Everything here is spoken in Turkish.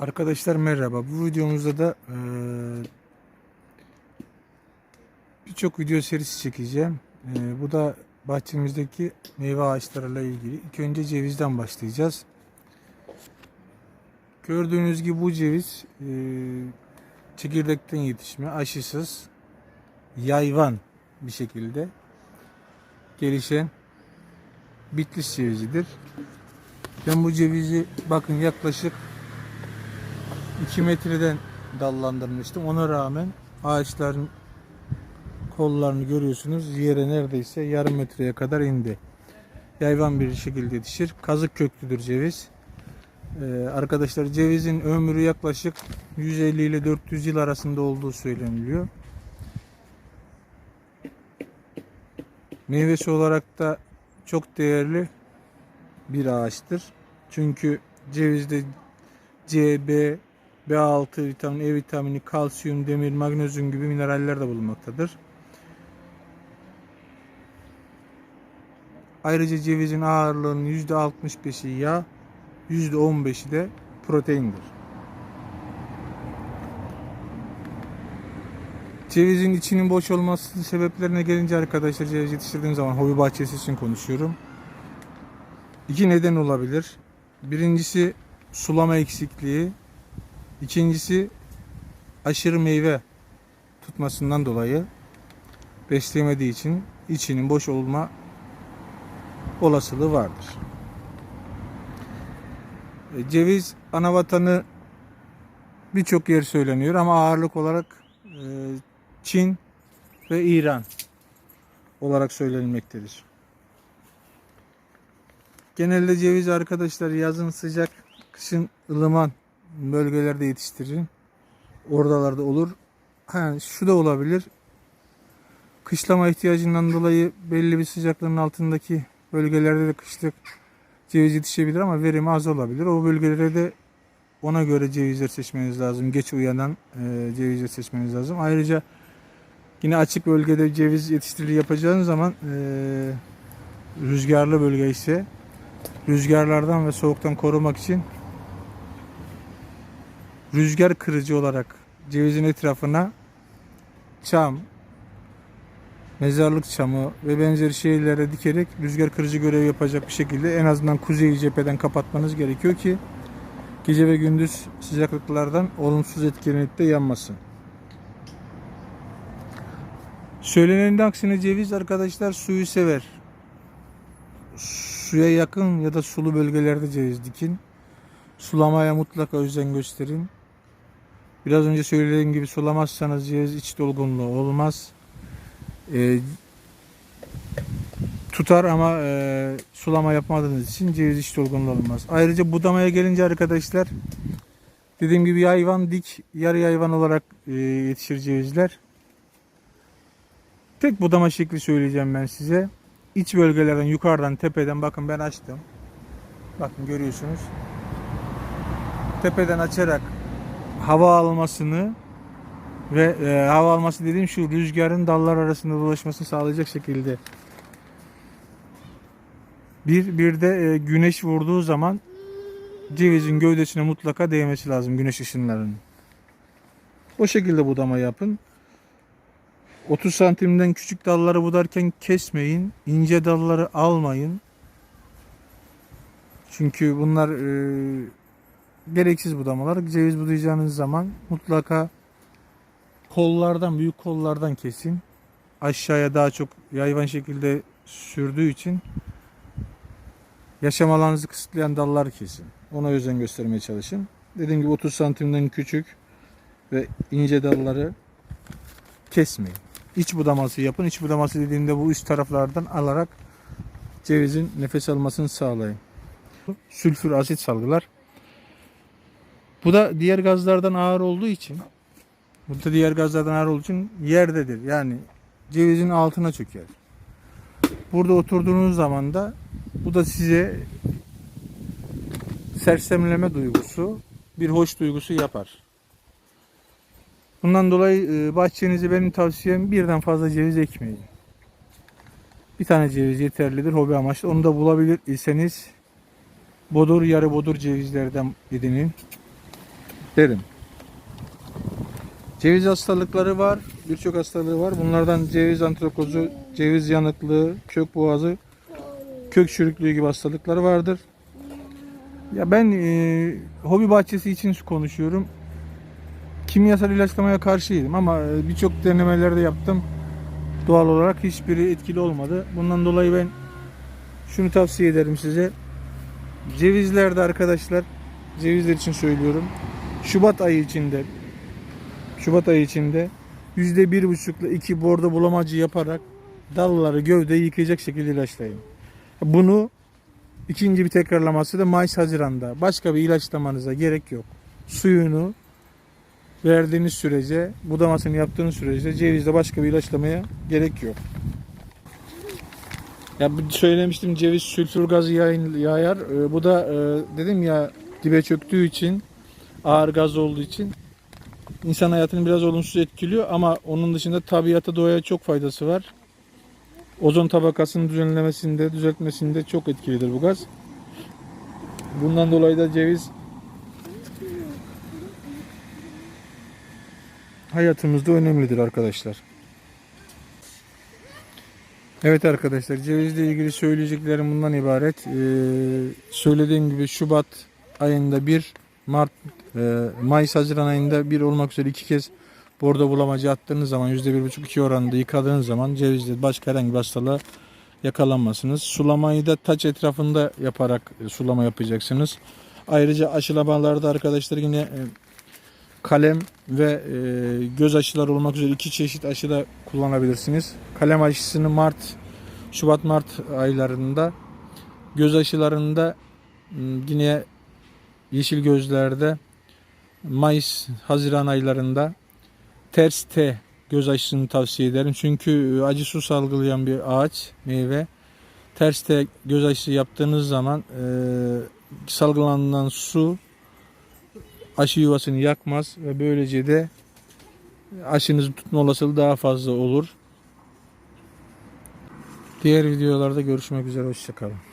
Arkadaşlar merhaba. Bu videomuzda da eee, birçok video serisi çekeceğim. Eee, bu da bahçemizdeki meyve ağaçlarıyla ilgili. İlk önce cevizden başlayacağız. Gördüğünüz gibi bu ceviz eee, çekirdekten yetişme, aşısız, yayvan bir şekilde gelişen Bitlis cevizidir. Ben bu cevizi bakın yaklaşık 2 metreden dallandırmıştım. Ona rağmen ağaçların kollarını görüyorsunuz. Yere neredeyse yarım metreye kadar indi. Yayvan bir şekilde yetişir. Kazık köklüdür ceviz. Ee, arkadaşlar cevizin ömrü yaklaşık 150 ile 400 yıl arasında olduğu söyleniliyor. Meyvesi olarak da çok değerli bir ağaçtır. Çünkü cevizde C, B, B6 vitamini, E vitamini, kalsiyum, demir, magnezyum gibi mineraller de bulunmaktadır. Ayrıca cevizin ağırlığının %65'i yağ, %15'i de proteindir. Cevizin içinin boş olması sebeplerine gelince arkadaşlar ceviz yetiştirdiğim zaman hobi bahçesi için konuşuyorum. İki neden olabilir. Birincisi sulama eksikliği. İkincisi aşırı meyve tutmasından dolayı besleyemediği için içinin boş olma olasılığı vardır. E, Ceviz ana vatanı birçok yer söyleniyor ama ağırlık olarak e, Çin ve İran olarak söylenmektedir. Genelde ceviz arkadaşlar yazın sıcak, kışın ılıman bölgelerde yetiştiririm. Oralarda olur. Ha, şu da olabilir. Kışlama ihtiyacından dolayı belli bir sıcaklığın altındaki bölgelerde de kışlık ceviz yetişebilir ama verimi az olabilir. O bölgelere de ona göre cevizler seçmeniz lazım. Geç uyanan e, cevizler seçmeniz lazım. Ayrıca yine açık bölgede ceviz yetiştiriliği yapacağınız zaman e, rüzgarlı bölge ise rüzgarlardan ve soğuktan korumak için rüzgar kırıcı olarak cevizin etrafına çam, mezarlık çamı ve benzeri şeylere dikerek rüzgar kırıcı görev yapacak bir şekilde en azından kuzey cepheden kapatmanız gerekiyor ki gece ve gündüz sıcaklıklardan olumsuz etkilenip yanmasın. Söylenenin aksine ceviz arkadaşlar suyu sever. Suya yakın ya da sulu bölgelerde ceviz dikin. Sulamaya mutlaka özen gösterin. Biraz önce söylediğim gibi sulamazsanız ceviz iç dolgunluğu olmaz. Ee, tutar ama e, sulama yapmadığınız için ceviz iç dolgunluğu olmaz. Ayrıca budamaya gelince arkadaşlar dediğim gibi yayvan dik yarı yayvan olarak e, yetişir cevizler. Tek budama şekli söyleyeceğim ben size. İç bölgelerden yukarıdan tepeden bakın ben açtım. Bakın görüyorsunuz. Tepeden açarak hava almasını ve e, hava alması dediğim şu rüzgarın dallar arasında dolaşmasını sağlayacak şekilde. Bir, bir de e, güneş vurduğu zaman cevizin gövdesine mutlaka değmesi lazım güneş ışınlarının. O şekilde budama yapın. 30 santimden küçük dalları budarken kesmeyin. ince dalları almayın. Çünkü bunlar e, gereksiz budamalar. Ceviz budayacağınız zaman mutlaka kollardan, büyük kollardan kesin. Aşağıya daha çok yayvan şekilde sürdüğü için yaşam alanınızı kısıtlayan dallar kesin. Ona özen göstermeye çalışın. Dediğim gibi 30 santimden küçük ve ince dalları kesmeyin. İç budaması yapın. İç budaması dediğimde bu üst taraflardan alarak cevizin nefes almasını sağlayın. Sülfür asit salgılar. Bu da diğer gazlardan ağır olduğu için bu da diğer gazlardan ağır olduğu için yerdedir. Yani cevizin altına çöker. Burada oturduğunuz zaman da bu da size sersemleme duygusu, bir hoş duygusu yapar. Bundan dolayı e, bahçenize benim tavsiyem birden fazla ceviz ekmeyin. Bir tane ceviz yeterlidir hobi amaçlı. Onu da bulabilir iseniz bodur yarı bodur cevizlerden edinin. Derim. Ceviz hastalıkları var. Birçok hastalığı var. Bunlardan ceviz antrokozu, ceviz yanıklığı, kök boğazı, kök çürüklüğü gibi hastalıkları vardır. Ya ben e, hobi bahçesi için konuşuyorum. Kimyasal ilaçlamaya karşıydım ama e, birçok denemeler de yaptım. Doğal olarak hiçbiri etkili olmadı. Bundan dolayı ben şunu tavsiye ederim size. Cevizlerde arkadaşlar, cevizler için söylüyorum. Şubat ayı içinde Şubat ayı içinde yüzde bir buçukla iki bordo bulamacı yaparak dalları gövdeyi yıkayacak şekilde ilaçlayın. Bunu ikinci bir tekrarlaması da Mayıs Haziran'da. Başka bir ilaçlamanıza gerek yok. Suyunu verdiğiniz sürece, budamasını yaptığınız sürece cevizde başka bir ilaçlamaya gerek yok. Ya söylemiştim ceviz sülfür gazı yayar. Ee, bu da e, dedim ya dibe çöktüğü için ağır gaz olduğu için insan hayatını biraz olumsuz etkiliyor ama onun dışında tabiata doğaya çok faydası var. Ozon tabakasının düzenlemesinde, düzeltmesinde çok etkilidir bu gaz. Bundan dolayı da ceviz hayatımızda önemlidir arkadaşlar. Evet arkadaşlar cevizle ilgili söyleyeceklerim bundan ibaret. Ee, söylediğim gibi Şubat ayında bir, Mart, e, Mayıs, Haziran ayında bir olmak üzere iki kez bordo bulamacı attığınız zaman %1,5-2 oranında yıkadığınız zaman cevizde başka herhangi bir hastalığa yakalanmasınız. Sulamayı da taç etrafında yaparak e, sulama yapacaksınız. Ayrıca aşılamalarda arkadaşlar yine e, kalem ve e, göz aşıları olmak üzere iki çeşit aşı da kullanabilirsiniz. Kalem aşısını Mart, Şubat-Mart aylarında, göz aşılarında m, yine yeşil gözlerde Mayıs, Haziran aylarında ters T göz aşısını tavsiye ederim. Çünkü e, acı su salgılayan bir ağaç, meyve. Ters T göz aşısı yaptığınız zaman e, salgılanan su aşı yuvasını yakmaz ve böylece de aşınızı tutma olasılığı daha fazla olur. Diğer videolarda görüşmek üzere. Hoşçakalın.